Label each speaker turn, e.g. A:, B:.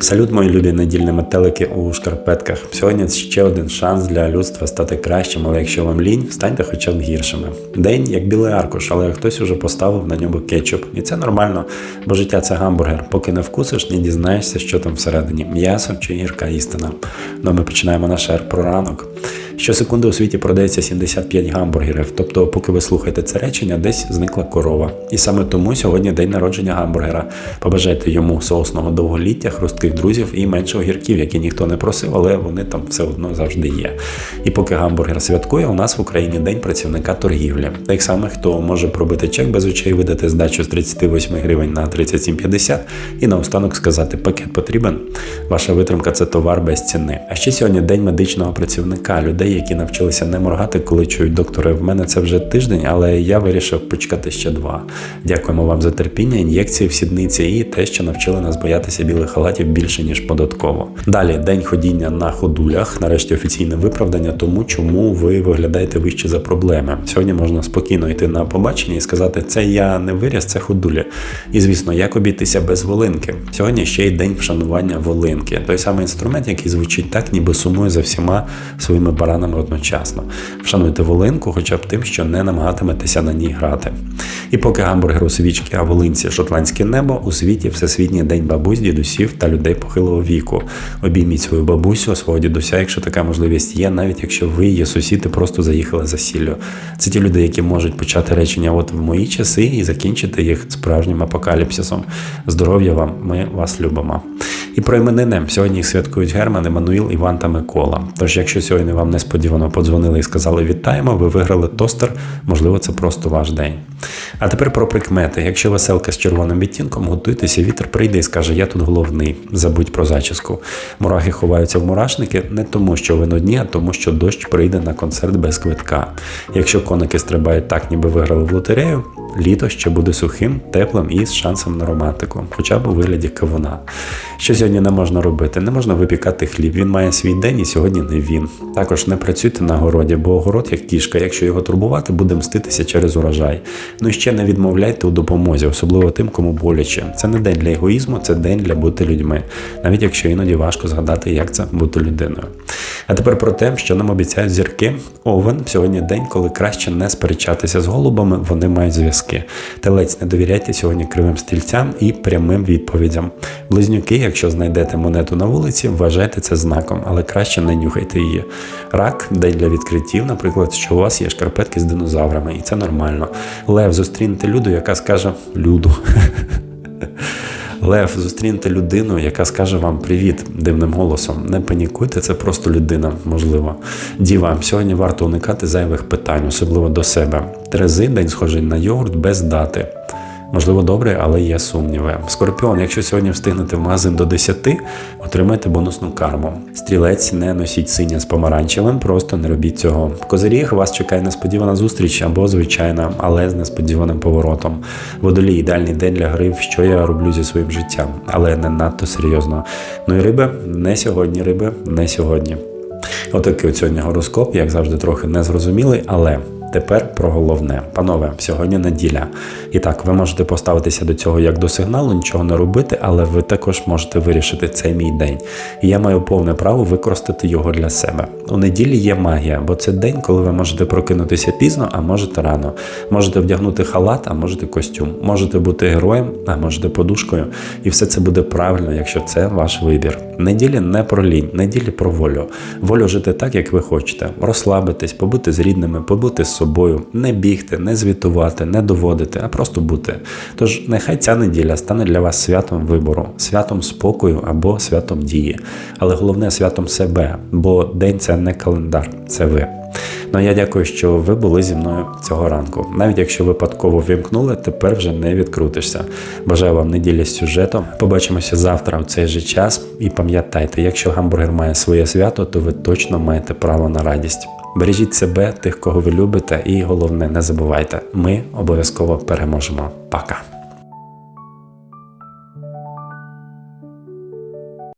A: Салют, мої любі недільні метелики у шкарпетках. Сьогодні ще один шанс для людства стати кращим, але якщо вам лінь, станьте хоча б гіршими. День як білий аркуш, але хтось уже поставив на ньому кетчуп. І це нормально, бо життя це гамбургер. Поки не вкусиш, не дізнаєшся, що там всередині. М'ясо чи гірка істина. Ну, ми починаємо наш ер про ранок. Щосекунди у світі продається 75 гамбургерів. Тобто, поки ви слухаєте це речення, десь зникла корова. І саме тому сьогодні день народження гамбургера. Побажайте йому соусного довголіття, хрустких друзів і менше огірків, які ніхто не просив, але вони там все одно завжди є. І поки гамбургер святкує, у нас в Україні день працівника торгівлі. Так само, хто може пробити чек без очей, видати здачу з 38 гривень на 37,50 і наостанок сказати, пакет потрібен. Ваша витримка це товар без ціни. А ще сьогодні день медичного працівника, людей, які навчилися не моргати, коли чують доктори. В мене це вже тиждень, але я вирішив почекати ще два. Дякуємо вам за терпіння, ін'єкції в сідниці і те, що навчили нас боятися білих халатів більше ніж податково. Далі день ходіння на ходулях. Нарешті офіційне виправдання тому, чому ви виглядаєте вище за проблеми. Сьогодні можна спокійно йти на побачення і сказати, це я не виріс, це ходулі. І звісно, як обійтися без волинки. Сьогодні ще й день вшанування волинки. Той самий інструмент, який звучить так, ніби сумує за всіма своїми баранами одночасно. Вшануйте волинку, хоча б тим, що не намагатиметеся на ній грати. І поки гамбургер у свічки, а волинці шотландське небо, у світі Всесвітній день бабусь, дідусів та людей похилого віку. Обійміть свою бабусю, свого дідуся, якщо така можливість є, навіть якщо ви її сусіди просто заїхали за сіллю. Це ті люди, які можуть почати речення от в мої часи і закінчити їх справжнім апокаліпсисом. Здоров'я вам, ми вас любимо. І про іменини сьогодні їх святкують Герман, Еммануїл, Іван та Микола. Тож, якщо сьогодні вам несподівано подзвонили і сказали вітаємо, ви виграли тостер, можливо, це просто ваш день. А тепер про прикмети. Якщо веселка з червоним відтінком, готуйтеся, вітер прийде і скаже, я тут головний, забудь про зачіску. Мурахи ховаються в мурашники не тому, що ви нудні, а тому, що дощ прийде на концерт без квитка. Якщо коники стрибають так, ніби виграли в лотерею, літо ще буде сухим, теплим і з шансом на романтику, хоча б у вигляді кавуна. Що сьогодні не можна робити? Не можна випікати хліб. Він має свій день і сьогодні не він. Також не працюйте на городі, бо город як кішка. Якщо його турбувати, буде мститися через урожай. Ну і ще не відмовляйте у допомозі, особливо тим, кому боляче. Це не день для егоїзму, це день для бути людьми, навіть якщо іноді важко згадати, як це бути людиною. А тепер про те, що нам обіцяють зірки. Овен сьогодні день, коли краще не сперечатися з голубами, вони мають зв'язки. Телець не довіряйте сьогодні кривим стільцям і прямим відповідям. Близнюки, якщо знайдете монету на вулиці, вважайте це знаком, але краще не нюхайте її. Рак день для відкриттів, наприклад, що у вас є шкарпетки з динозаврами, і це нормально. Лев зустрінете люду, яка скаже люду. Лев, зустріньте людину, яка скаже вам привіт дивним голосом. Не панікуйте, це просто людина, можливо. Діва, сьогодні варто уникати зайвих питань, особливо до себе. Терези, день схожий на йогурт без дати. Можливо, добре, але є сумніви. Скорпіон, якщо сьогодні встигнете в магазин до 10, отримайте бонусну карму. Стрілець, не носіть синя з помаранчевим, просто не робіть цього. Козиріг, вас чекає несподівана зустріч або звичайна, але з несподіваним поворотом. Водолій ідеальний день для гри, що я роблю зі своїм життям, але не надто серйозно. Ну і риби, не сьогодні, риби, не сьогодні. Отакий от сьогодні гороскоп, як завжди, трохи незрозумілий, але. Тепер про головне, панове, сьогодні неділя. І так, ви можете поставитися до цього як до сигналу, нічого не робити, але ви також можете вирішити цей мій день. І я маю повне право використати його для себе. У неділі є магія, бо це день, коли ви можете прокинутися пізно, а можете рано. Можете вдягнути халат, а можете костюм. Можете бути героєм, а можете подушкою. І все це буде правильно, якщо це ваш вибір. Неділі не про лінь, неділі про волю. Волю жити так, як ви хочете. Розслабитись, побути з рідними, побути з собою, не бігти, не звітувати, не доводити, а просто бути. Тож нехай ця неділя стане для вас святом вибору, святом спокою або святом дії. Але головне святом себе, бо день це не календар, це ви. Ну а я дякую, що ви були зі мною цього ранку. Навіть якщо випадково вімкнули, тепер вже не відкрутишся. Бажаю вам неділі з сюжетом. Побачимося завтра у цей же час. І пам'ятайте, якщо гамбургер має своє свято, то ви точно маєте право на радість. Бережіть себе, тих, кого ви любите, і головне, не забувайте, ми обов'язково переможемо. Пока!